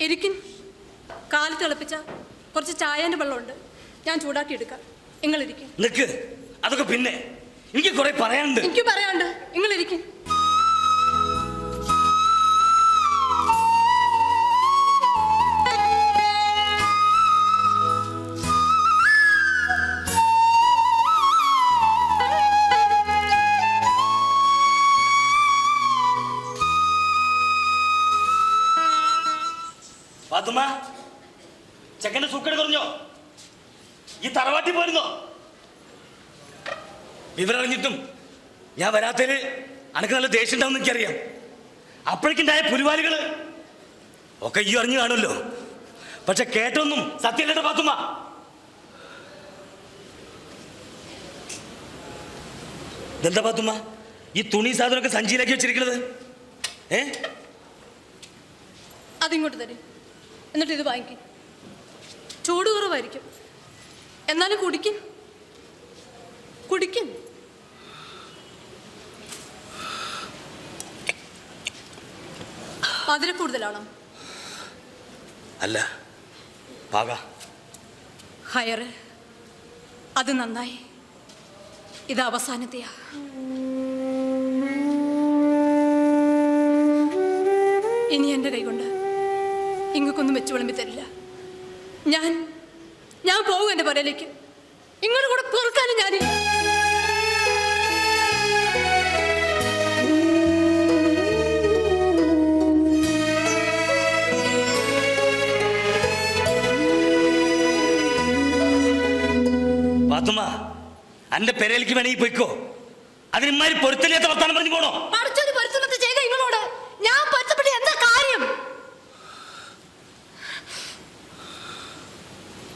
ഇരിക്കും കാലി തിളപ്പിച്ച കുറച്ച് ചായന്റെ വെള്ളമുണ്ട്. ഞാൻ ചൂടാക്കി എടുക്കാം. നിങ്ങളിരിക്കും നിക്ക്. അതൊക്കെ പിന്നെ. എനിക്ക് കുറെ പറയാനുണ്ട്. എനിക്ക് പറയാണ്ട് നിങ്ങളിരിക്കും പാത്തുമ്മ ചെക്കന്റെ സൂക്കേട് കുറഞ്ഞോ? ഈ തറവാട്ടി പോരുന്നോ വിവരറിഞ്ഞിട്ടും ഞാൻ വരാത്തതിൽ അനക്ക് നല്ല ദേഷ്യം ഉണ്ടാവും എനിക്കറിയാം. അപ്പോഴേക്കുണ്ടായ പുലിവാലുകൾ ഒക്കെ ഈ അറിഞ്ഞു കാണുമല്ലോ. പക്ഷെ കേട്ടൊന്നും സത്യല്ലേട്ട പാത്തുമ്മ. ഇതെന്താ പാത്തുമ്മ? ഈ തുണി സാധനമൊക്കെ സഞ്ചിയിലാക്കി വെച്ചിരിക്കുന്നത്? ഏ? അതിങ്ങോട്ട് തരും. എന്നിട്ട് ഇത് വാങ്ങിക്കും. ചൂട് കുറവായിരിക്കും. എന്നാലും കുടിക്കും. കുടിക്കും. മധുര കൂടുതലാണോ? അല്ല പാക. ഹയറ് അത് നന്നായി. ഇത് അവസാനത്തെയാ. ഇനി എന്റെ കൈകൊണ്ട് ഇങ്ങക്കൊന്നും വെച്ചു വിളമ്പി തരില്ല. ഞാൻ ഞാൻ പോകും എന്റെ പുരയിലേക്ക്. ഇങ്ങോട്ട് കൂടെ പുറത്താനും ഞാനില്ല പാത്തുമ്മ അന്റെ പെരയിലേക്ക് വേണമെങ്കിൽ പോയിക്കോ. അതിന് അതിനുമാതിരി പൊരുത്തലിയാത്ത വർത്താനം പറഞ്ഞു പോണോ പഠിച്ചൊരു പരിശ്രമത്തെ ചെയ്ത നിങ്ങളോട് ഞാൻ പൊരുത്തപ്പെട്ട് എന്താ കാര്യം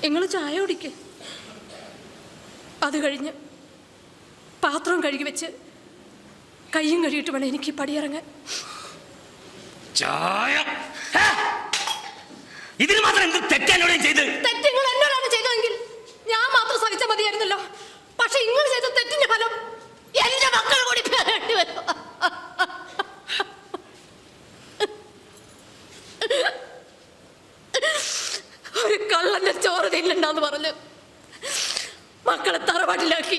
നിങ്ങൾ ചായ കുടിക്ക്. അത് കഴിഞ്ഞ് പാത്രം കഴുകി വെച്ച് കയ്യും കഴുകിയിട്ട് വേണം എനിക്ക് പടിയിറങ്ങാൻ. ചായ! ഇതിന് മാത്രം എന്ത് തെറ്റാനോടെ ചെയ്ത്? തെറ്റ് നിങ്ങൾ എന്നോടാണ് ചെയ്തതെങ്കിൽ ഞാൻ മാത്രം സഹിച്ച മതിയായിരുന്നല്ലോ. പക്ഷെ നിങ്ങൾ ചെയ്ത തെറ്റിന്റെ ഫലം എന്റെ മക്കൾ കൂടി പേരേണ്ടി വരും ഒരു കള്ളന്റെ ചോറ് തിന്നണ്ടെന്ന് പറഞ്ഞു മക്കളെ തറവാട്ടിലാക്കി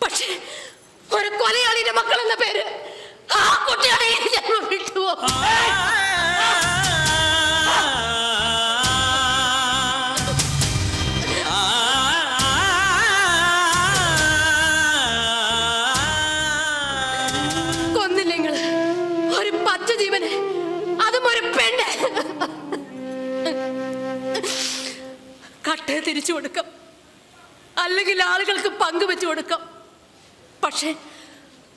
പക്ഷേ ഒരു കൊലയാളിന്റെ മക്കൾ എന്ന പേര് ആ കുട്ടികളെ വിട്ടുപോകും കൊന്നില്ലെങ്കിൽ ഒരു പച്ച ഒരു പെണ്ണ് തിരിച്ചു കൊടുക്കാം അല്ലെങ്കിൽ ആളുകൾക്ക് പങ്കുവെച്ചു കൊടുക്കാം. പക്ഷേ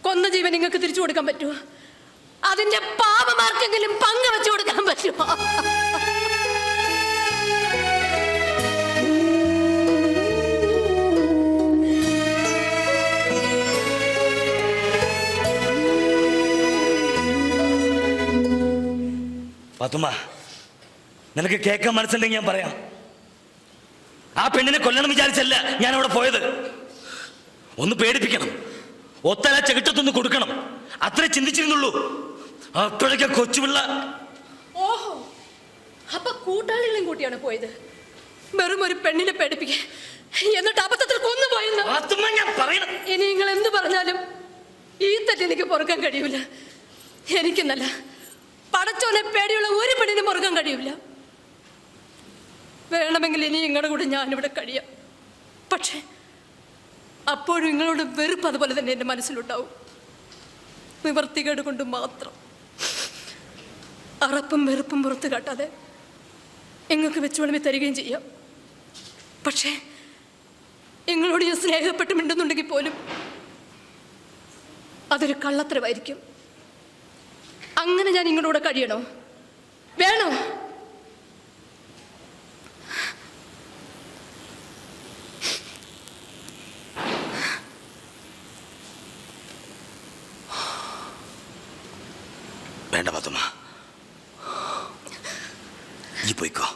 കൊന്ന ജീവൻ നിങ്ങൾക്ക് തിരിച്ചു കൊടുക്കാൻ പറ്റുമോ? അതിന്റെ പാപമാർക്കെങ്കിലും പങ്കുവെച്ചു കൊടുക്കാൻ പറ്റുമോ? പത്തുമ്മ നിനക്ക് കേൾക്കാൻ മനസ്സുണ്ടെങ്കിൽ ഞാൻ പറയാം. ആ പെണ്ണിനെ കൊല്ലണം വിചാരിച്ചല്ല ഞാൻ അവിടെ പോയത്. ഒന്ന് പേടിപ്പിക്കണം. ഒത്തല ചെകിട്ടത്തൊന്ന് കൊടുക്കണം. അത്രേ ചിന്തിച്ചിരുന്നുള്ളൂ. അപ്പോഴൊക്കെ കൊച്ചുപിള്ള ഓഹോ. അപ്പൊ കൂട്ടാളികളെയും കൂട്ടിയാണ് പോയത്? വെറും ഒരു പെണ്ണിനെ പേടിപ്പിക്കാൻ. എന്നിട്ട് അബദ്ധത്തിൽ കൊന്നുപോയെന്ന്? പാത്തുമ്മ ഞാൻ പറയണം. ഇനി നിങ്ങൾ എന്ത് പറഞ്ഞാലും ഈ തെറ്റ് എനിക്ക് പൊറുക്കാൻ കഴിയൂല. എനിക്കെന്നല്ല. പടച്ചോനെ പേടിയുള്ള ഒരു പെണ്ണിനും പൊറുക്കാൻ കഴിയൂല. വേണമെങ്കിൽ ഇനി നിങ്ങളുടെ കൂടെ ഞാനിവിടെ കഴിയാം. പക്ഷേ അപ്പോഴും നിങ്ങളോട് വെറുപ്പ് അതുപോലെ തന്നെ എന്റെ മനസ്സിലുണ്ടാവും. നിവർത്തികേട് കൊണ്ട് മാത്രം. അറപ്പും വെറുപ്പും പുറത്ത് കാട്ടാതെ നിങ്ങൾക്ക് വെച്ച് വിളമ്പി തരികയും ചെയ്യാം. പക്ഷേ നിങ്ങളോട് ഞാൻ സ്നേഹപ്പെട്ട് മിണ്ടുന്നുണ്ടെങ്കിൽ പോലും അതൊരു കള്ളത്തരമായിരിക്കും. അങ്ങനെ ഞാൻ നിങ്ങളുടെ കൂടെ കഴിയണോ? വേണോ? വേണ്ട പാത്തുമ്മ ഈ പോയിക്കോ.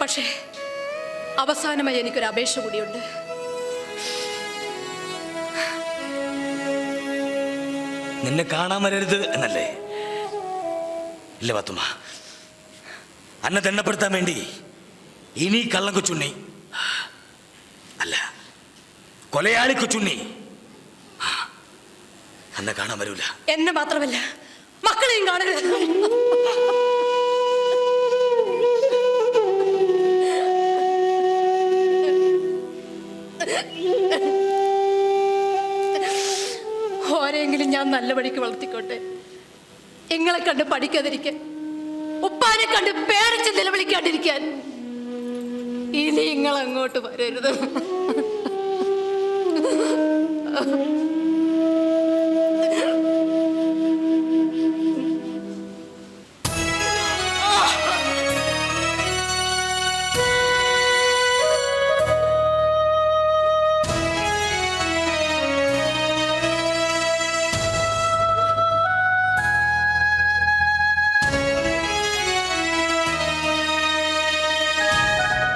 പക്ഷേ അവസാനമായി എനിക്കൊരു അപേക്ഷ കൂടിയുണ്ട്. നിന്നെ കാണാൻ വരരുത് എന്നല്ലേ? ഇല്ല പത്തുമ്മ അന്നെ തെണ്ണപ്പെടുത്താൻ വേണ്ടി ഇനി കള്ളം കൊച്ചുണ്ണി അല്ല കൊലയാളി കൊച്ചുണ്ണി അന്ന കാണാൻ വരൂല. എന്നെ മാത്രമല്ല മക്കളെയും കാണരുത് ഓരെങ്കിലും ഞാൻ നല്ല വഴിക്ക് വളർത്തിക്കോട്ടെ. നിങ്ങളെ കണ്ട് പഠിക്കാതിരിക്കാൻ ഉപ്പാനെ കണ്ട് പേടിച്ച് നിലവിളിക്കാണ്ടിരിക്കാൻ ഇനി നിങ്ങൾ അങ്ങോട്ട് വരരുത്.